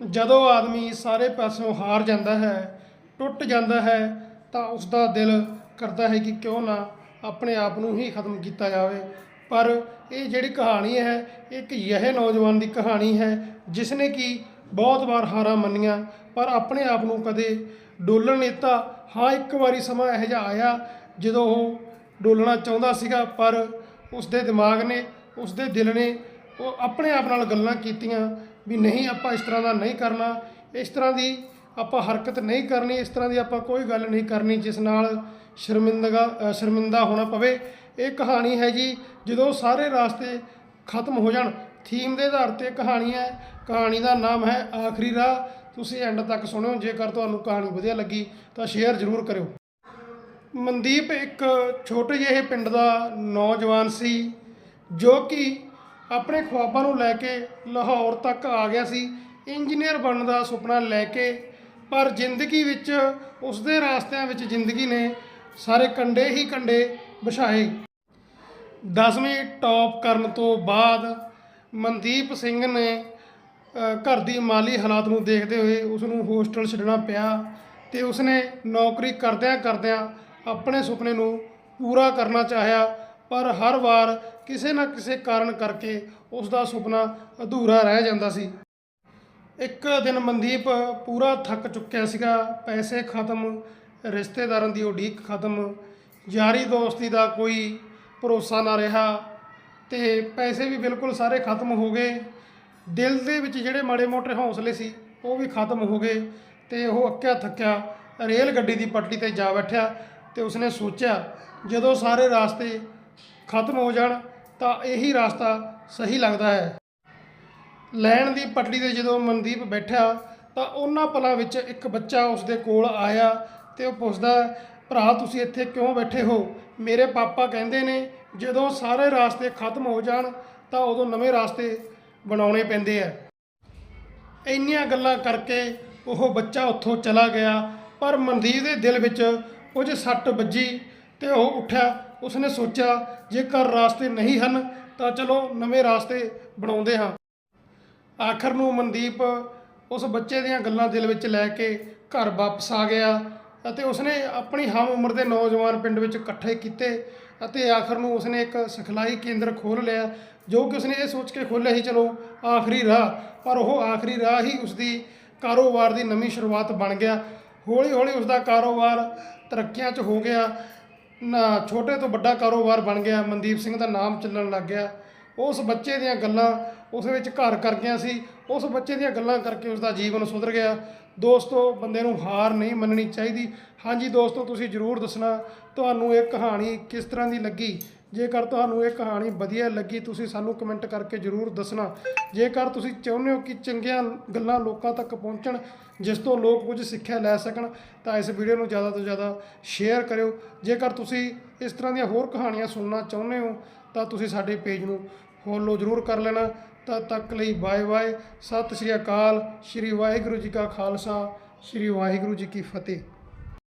ਜਦੋਂ ਆਦਮੀ ਸਾਰੇ ਪਾਸੋਂ ਹਾਰ ਜਾਂਦਾ ਹੈ, ਟੁੱਟ ਜਾਂਦਾ ਹੈ, ਤਾਂ ਉਸ ਦਾ ਦਿਲ ਕਰਦਾ ਹੈ ਕਿ ਕਿਉਂ ਨਾ ਆਪਣੇ ਆਪ ਨੂੰ ਹੀ ਖਤਮ ਕੀਤਾ ਜਾਵੇ। ਪਰ ਇਹ ਜਿਹੜੀ ਕਹਾਣੀ ਹੈ ਇੱਕ ਇਹ ਨੌਜਵਾਨ ਦੀ ਕਹਾਣੀ ਹੈ ਜਿਸ ਨੇ ਕਿ ਬਹੁਤ ਵਾਰ ਹਾਰਾਂ ਮੰਨੀਆਂ, ਪਰ ਆਪਣੇ ਆਪ ਨੂੰ ਕਦੇ ਡੋਲਣ ਨਹੀਂ ਦਿੱਤਾ। ਹਾਂ, ਇੱਕ ਵਾਰੀ ਸਮਾਂ ਇਹੋ ਜਿਹਾ ਆਇਆ ਜਦੋਂ ਉਹ ਡੋਲਣਾ ਚਾਹੁੰਦਾ ਸੀਗਾ, ਪਰ ਉਸ ਦੇ ਦਿਮਾਗ ਨੇ ਉਸ ਦੇ ਦਿਲ ਨੇ ਉਹ ਆਪਣੇ ਆਪ ਨਾਲ ਗੱਲਾਂ ਕੀਤੀਆਂ। ਵੀ ਨਹੀਂ ਆਪਾਂ ਇਸ ਤਰ੍ਹਾਂ ਦਾ ਨਹੀਂ ਕਰਨਾ, ਇਸ ਤਰ੍ਹਾਂ ਦੀ ਆਪਾਂ ਹਰਕਤ ਨਹੀਂ ਕਰਨੀ, ਇਸ ਤਰ੍ਹਾਂ ਦੀ ਆਪਾਂ ਕੋਈ ਗੱਲ ਨਹੀਂ ਕਰਨੀ ਜਿਸ ਨਾਲ ਸ਼ਰਮਿੰਦਗਾ ਸ਼ਰਮਿੰਦਾ ਹੋਣਾ ਪਵੇ। ਇਹ ਕਹਾਣੀ ਹੈ ਜੀ, ਜਦੋਂ ਸਾਰੇ ਰਾਸਤੇ ਖਤਮ ਹੋ ਜਾਣ, ਥੀਮ ਦੇ ਆਧਾਰ ਤੇ ਕਹਾਣੀ ਹੈ, ਕਹਾਣੀ ਦਾ ਨਾਮ ਹੈ ਆਖਰੀ ਰਾਹ। ਤੁਸੀਂ ਐਂਡ ਤੱਕ ਸੁਣਿਓ, ਜੇਕਰ ਤੁਹਾਨੂੰ ਕਹਾਣੀ ਵਧੀਆ ਲੱਗੀ, ਤਾਂ ਸ਼ੇਅਰ ਜ਼ਰੂਰ ਕਰਿਓ। ਮਨਦੀਪ ਇੱਕ ਛੋਟੇ ਜਿਹੇ ਪਿੰਡ ਦਾ ਨੌਜਵਾਨ ਸੀ, ਜੋ ਕਿ ਆਪਣੇ ਖੁਆਬਾਂ ਨੂੰ ਲੈ ਕੇ ਲਾਹੌਰ ਤੱਕ ਆ ਗਿਆ ਸੀ। ਇੰਜੀਨੀਅਰ ਬਣਨ ਦਾ ਸੁਪਨਾ ਲੈ ਕੇ, ਪਰ ਜ਼ਿੰਦਗੀ ਵਿੱਚ ਉਸ ਦੇ ਰਾਸਤਿਆਂ ਵਿੱਚ ਜ਼ਿੰਦਗੀ ਨੇ ਸਾਰੇ ਕੰਡੇ ਹੀ ਕੰਡੇ ਵਿਛਾਏ। 10ਵੀਂ ਟੌਪ ਕਰਨ ਤੋਂ ਬਾਅਦ ਮਨਦੀਪ ਸਿੰਘ ਨੇ ਘਰ ਦੀ ਮਾਲੀ ਹਾਲਾਤ ਨੂੰ ਦੇਖਦੇ ਹੋਏ ਉਸ ਨੂੰ ਹੋਸਟਲ ਛੱਡਣਾ ਪਿਆ ਤੇ ਉਸਨੇ ਨੌਕਰੀ ਕਰਦਿਆਂ ਕਰਦਿਆਂ ਆਪਣੇ ਸੁਪਨੇ ਨੂੰ ਪੂਰਾ ਕਰਨਾ ਚਾਹਿਆ। ਪਰ ਹਰ ਵਾਰ ਕਿਸੇ ਨਾ ਕਿਸੇ ਕਾਰਨ ਕਰਕੇ ਉਸ ਦਾ ਸੁਪਨਾ ਅਧੂਰਾ ਰਹਿ ਜਾਂਦਾ ਸੀ। ਇੱਕ ਦਿਨ ਮਨਦੀਪ ਪੂਰਾ ਥੱਕ ਚੁੱਕਿਆ ਸੀਗਾ। ਪੈਸੇ ਖਤਮ, ਰਿਸ਼ਤੇਦਾਰਾਂ ਦੀ ਉਡੀਕ ਖਤਮ, ਯਾਰੀ ਦੋਸਤੀ ਦਾ ਕੋਈ ਭਰੋਸਾ ਨਾ ਰਿਹਾ ਤੇ ਪੈਸੇ ਵੀ ਬਿਲਕੁਲ ਸਾਰੇ ਖਤਮ ਹੋ ਗਏ। ਦਿਲ ਦੇ ਵਿੱਚ ਜਿਹੜੇ ਮਾੜੇ ਮੋਟੇ ਹੌਸਲੇ ਸੀ, ਉਹ ਵੀ ਖਤਮ ਹੋ ਗਏ ਤੇ ਉਹ ਅੱਕਿਆ ਥੱਕਿਆ ਰੇਲ ਗੱਡੀ ਦੀ ਪਟੜੀ ਤੇ ਜਾ ਬੈਠਿਆ ਤੇ ਉਸਨੇ ਸੋਚਿਆ, ਜਦੋਂ ਸਾਰੇ ਰਾਸਤੇ ਖਤਮ ਹੋ ਜਾਣ, ਤਾਂ ਇਹੀ ਰਸਤਾ ਸਹੀ ਲੱਗਦਾ ਹੈ। ਲੈਣ ਦੀ ਪਟੜੀ ਤੇ ਜਦੋਂ ਮਨਦੀਪ ਬੈਠਾ, ਤਾਂ ਉਹਨਾਂ ਪਲਾਂ ਵਿੱਚ ਇੱਕ ਬੱਚਾ ਉਸਦੇ ਕੋਲ ਆਇਆ ਤੇ ਉਹ ਪੁੱਛਦਾ, ਭਰਾ, ਤੁਸੀਂ ਇੱਥੇ ਕਿਉਂ ਬੈਠੇ ਹੋ? ਮੇਰੇ ਪਾਪਾ ਕਹਿੰਦੇ ਨੇ, ਜਦੋਂ ਸਾਰੇ ਰਾਸਤੇ ਖਤਮ ਹੋ ਜਾਣ, ਤਾਂ ਉਦੋਂ ਨਵੇਂ ਰਾਸਤੇ ਬਣਾਉਣੇ ਪੈਂਦੇ ਆ। ਇੰਨੀਆਂ ਗੱਲਾਂ ਕਰਕੇ ਉਹ ਬੱਚਾ ਉੱਥੋਂ ਚਲਾ ਗਿਆ, ਪਰ ਮਨਦੀਪ ਦੇ ਦਿਲ ਵਿੱਚ ਕੁਝ ਸੱਟ ਵੱਜੀ ਤੇ ਉਹ ਉੱਠਿਆ। ਉਸਨੇ ਸੋਚਿਆ, ਜੇਕਰ ਰਾਸਤੇ ਨਹੀਂ ਹਨ, ਤਾਂ ਚਲੋ ਨਵੇਂ ਰਾਸਤੇ ਬਣਾਉਂਦੇ ਹਾਂ। ਆਖਰ ਨੂੰ ਮਨਦੀਪ ਉਸ ਬੱਚੇ ਦੀਆਂ ਗੱਲਾਂ ਦਿਲ ਵਿੱਚ ਲੈ ਕੇ ਘਰ ਵਾਪਸ ਆ ਗਿਆ ਅਤੇ ਉਸਨੇ ਆਪਣੀ ਹਮ ਉਮਰ ਦੇ ਨੌਜਵਾਨ ਪਿੰਡ ਵਿੱਚ ਇਕੱਠੇ ਕੀਤੇ ਅਤੇ ਆਖਰ ਨੂੰ ਉਸਨੇ ਇੱਕ ਸਿਖਲਾਈ ਕੇਂਦਰ ਖੋਲ੍ਹ ਲਿਆ, ਜੋ ਕਿ ਉਸਨੇ ਇਹ ਸੋਚ ਕੇ ਖੋਲ੍ਹਿਆ ਸੀ, ਚਲੋ ਆਖਰੀ ਰਾਹ। ਪਰ ਉਹ ਆਖਰੀ ਰਾਹ ਹੀ ਉਸਦੀ ਕਾਰੋਬਾਰ ਦੀ ਨਵੀਂ ਸ਼ੁਰੂਆਤ ਬਣ ਗਿਆ। ਹੌਲੀ ਹੌਲੀ ਉਸਦਾ ਕਾਰੋਬਾਰ ਤਰੱਕੀਆਂ 'ਚ ਹੋ ਗਿਆ। ਛੋਟੇ ਤੋਂ ਵੱਡਾ ਕਾਰੋਬਾਰ ਬਣ ਗਿਆ ਮਨਦੀਪ ਸਿੰਘ ਦਾ ਨਾਮ ਚੱਲਣ ਲੱਗ ਗਿਆ। ਉਸ ਬੱਚੇ ਦੀਆਂ ਗੱਲਾਂ ਉਸ ਵਿੱਚ ਘਰ ਕਰ ਗਈਆਂ ਸੀ, ਉਸ ਬੱਚੇ ਦੀਆਂ ਗੱਲਾਂ ਕਰਕੇ ਉਸ ਦਾ ਜੀਵਨ ਸੁਧਰ ਗਿਆ। ਦੋਸਤੋ, ਬੰਦੇ ਨੂੰ ਹਾਰ ਨਹੀਂ ਮੰਨਣੀ ਚਾਹੀਦੀ। ਹਾਂਜੀ ਦੋਸਤੋ, ਤੁਸੀਂ ਜਰੂਰ ਦੱਸਣਾ, ਤੁਹਾਨੂੰ ਇਹ ਕਹਾਣੀ ਕਿਸ ਤਰ੍ਹਾਂ ਦੀ ਲੱਗੀ? ਜੇਕਰ ਤੁਹਾਨੂੰ ਇਹ ਕਹਾਣੀ ਵਧੀਆ ਲੱਗੀ, ਤੁਸੀਂ ਸਾਨੂੰ ਕਮੈਂਟ ਕਰਕੇ ਜਰੂਰ ਦੱਸਣਾ। ਜੇਕਰ ਤੁਸੀਂ ਚਾਹੁੰਦੇ ਹੋ ਕਿ ਚੰਗੀਆਂ ਗੱਲਾਂ ਲੋਕਾਂ ਤੱਕ ਪਹੁੰਚਣ, ਜਿਸ ਤੋਂ ਲੋਕ ਕੁਝ ਸਿੱਖਿਆ ਲੈ ਸਕਣ, ਤਾਂ ਇਸ ਵੀਡੀਓ ਨੂੰ ਜ਼ਿਆਦਾ ਤੋਂ ਜ਼ਿਆਦਾ ਸ਼ੇਅਰ ਕਰਿਓ। ਜੇਕਰ ਤੁਸੀਂ ਇਸ ਤਰ੍ਹਾਂ ਦੀਆਂ ਹੋਰ ਕਹਾਣੀਆਂ ਸੁਣਨਾ ਚਾਹੁੰਦੇ ਹੋ ਤਾਂ ਤੁਸੀਂ ਸਾਡੇ ਪੇਜ ਨੂੰ ਫੋਲੋ ਜ਼ਰੂਰ ਕਰ ਲੈਣਾ। ਤਦ ਤੱਕ ਲਈ ਬਾਏ ਬਾਏ। ਸਤਿ ਸ਼੍ਰੀ ਅਕਾਲ। ਸ਼੍ਰੀ ਵਾਹਿਗੁਰੂ ਜੀ ਕਾ ਖਾਲਸਾ। ਸ਼੍ਰੀ ਵਾਹਿਗੁਰੂ ਜੀ ਕੀ ਫਤਿਹ।